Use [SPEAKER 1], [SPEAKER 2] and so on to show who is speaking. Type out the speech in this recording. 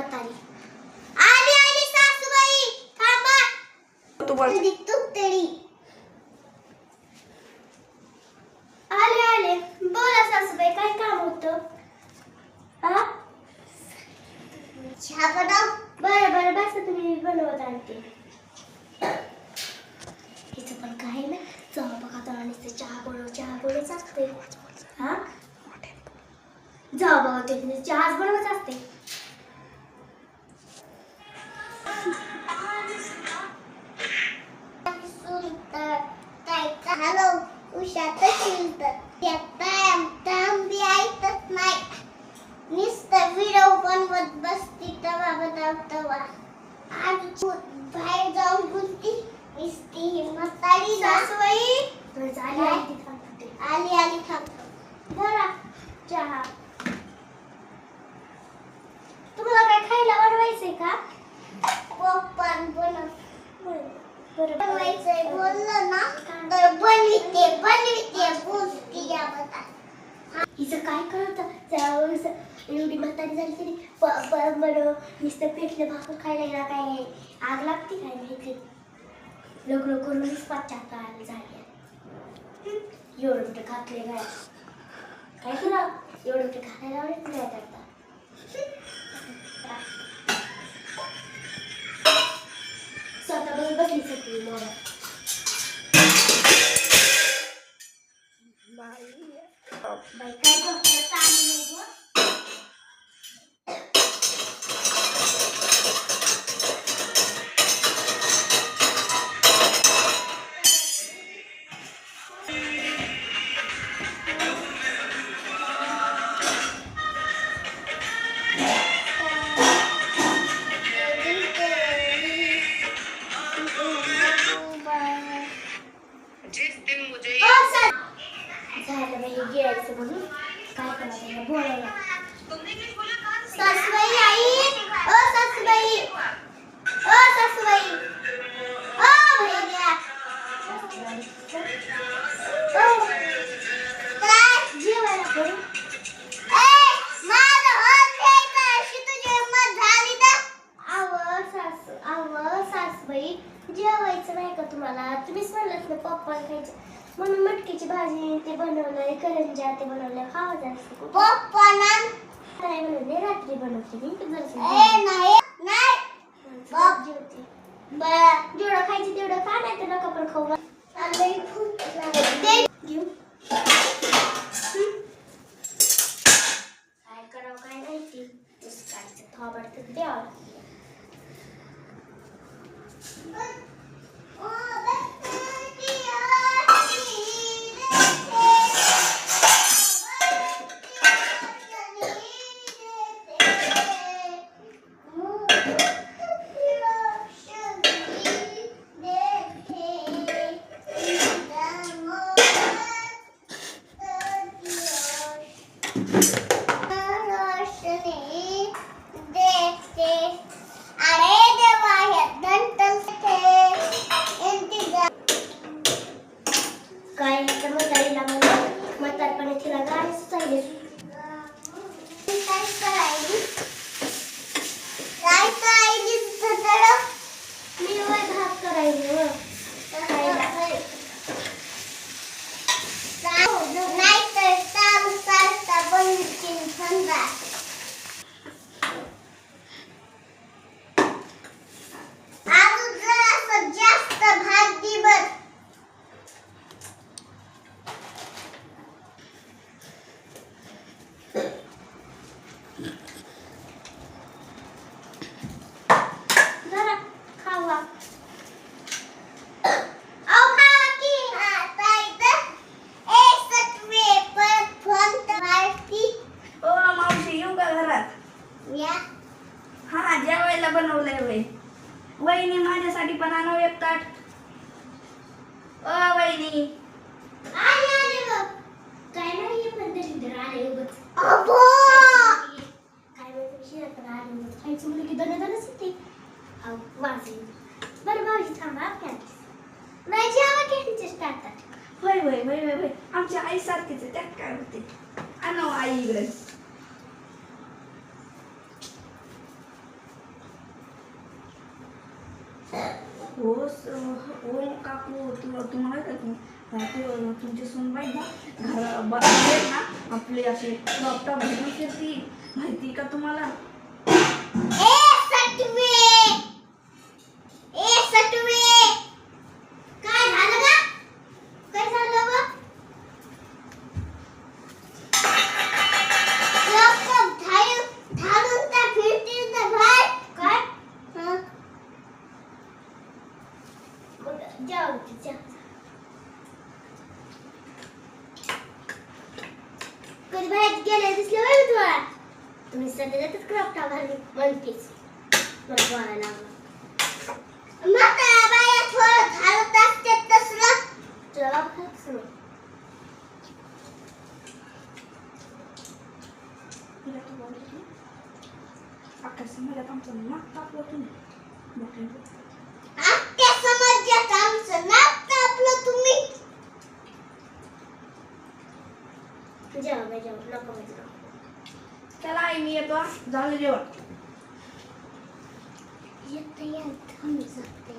[SPEAKER 1] बोलत आली आली आली सासूबाई थांबा. तू बोल.
[SPEAKER 2] तुटतडी. आले आले. बोला सासूबाई काय काम होतं? हा? चहा बनव. बरं बरं बस तुम्ही बनवत आणते. हिचं पण काही नाही. चहा बघा आणि चहा बनव चहा बनवच असते. हा? जाऊ बघा तिथे चहाच बनवत असते. हॅलो तांबी ऐकत नाही नुसतं व्हिडिओ बनवत बसती तवा बदाव तवा आणि बाहेर जाऊन बोलती नुसती आली आली थांबतो धरा चहा तुम्हाला काय खायला बनवायचंय का पप्पान बनव बनवायचंय बोललं ना तर बनविते बनविते बोलते याबद्दल हिचं काय कळतं? एवढी म्हातारी झाली तरी बरं नुसतं पेटलं भाकर खायला गेला काय आग लागते काय माहिती? लग्न करूनच पाच आली एवढं कुठे घातले काय काय करा एवढं कुठे घालायला आवडत नाही करता स्वतः बघून बसली सगळी मला झालं बाई गिळायचं म्हणून काय करायचं बोलायला सासूबाई आई ओ सासूबाई ओ सासूबाई ओ भैया जेवायला करू आव जेवायचं नाही का तुम्हाला? तुम्हीच म्हणलं पप्पा खायचं. म्हणून मटकीची भाजी ते बनवलंय करंज्या ते बनवलंय. खावा जास्त पप्पा नाही बनवले रात्री बनवते मी. नाही नाही. बाप जेवते. बरं. जेवढं खायचं तेवढं खा नाही तर नका पण खाऊ? काय करावं काय माहिती पुस्तकाचं थोबडतं द्यावं अरे देवा हे दंतल इंतजार काय तर म्हातारीला म्हणलं म्हातारपणे तिला गाडी सुचायली काय करायली काय करायली तर मी वय भात करायली व नाही तर काम चालता बंद समजा अजून जरासं जास्त भात दे बरं. जरा खावा अहो खावा की आता इथं ए सटवे परत फोन तर मारती
[SPEAKER 1] ओ मावशी येऊ का घरात
[SPEAKER 2] या.
[SPEAKER 1] हा जेवायला बनवलंय वय वहिनी माझ्यासाठी पण आणव एक ताट ओ वहिनी.
[SPEAKER 2] बघ. काय नाही पण तरी आले उगाच अबो काय बोलतो शिरा तर आले उगाच खायचं म्हणलं की दण दणच येते अहो वाजले बरं भाऊजी थांबा आपल्या नाही जेवा कॅन्टीच टाकतात
[SPEAKER 1] होय होय होय होय होय आमच्या आई सारखीच आहे त्यात काय होते आणव आई इकडे. हो स- काकू तुला तुम्हाला काय तु- तुमची सुनबाई ना घर बघायला ना आपले असे लॉपटॉप घेऊन फिरती माहिती का तुम्हाला
[SPEAKER 2] ए सटवे ए सटवे काय झालं का काय झालं बा लॅपटॉप धाडून धाडून त्या फिरतील तर बाहेर काय हं? बरं, जाऊ दे, जाऊ दे. कधी बाहेर गेले दिसले होय मी तुम्हाला तुम्ही सध्या जातच क्रॉप टॉप घालून वन पीस मला बोलायला लागलं म्हातारा बाया थोडं घालत असते तसलं तुला बाप खातच नाही.
[SPEAKER 1] तिला तू बोलली अख्ख्या समाजात आमचं नाक कापलं तुम्ही मोठे
[SPEAKER 2] अख्ख्या समाजात आमचं नाक कापलं तुम्ही जेवा बाई जेवा नको बाई जेवा.
[SPEAKER 1] चला आई मी येतो. झालं जेवण
[SPEAKER 2] येतं येतं मी जाते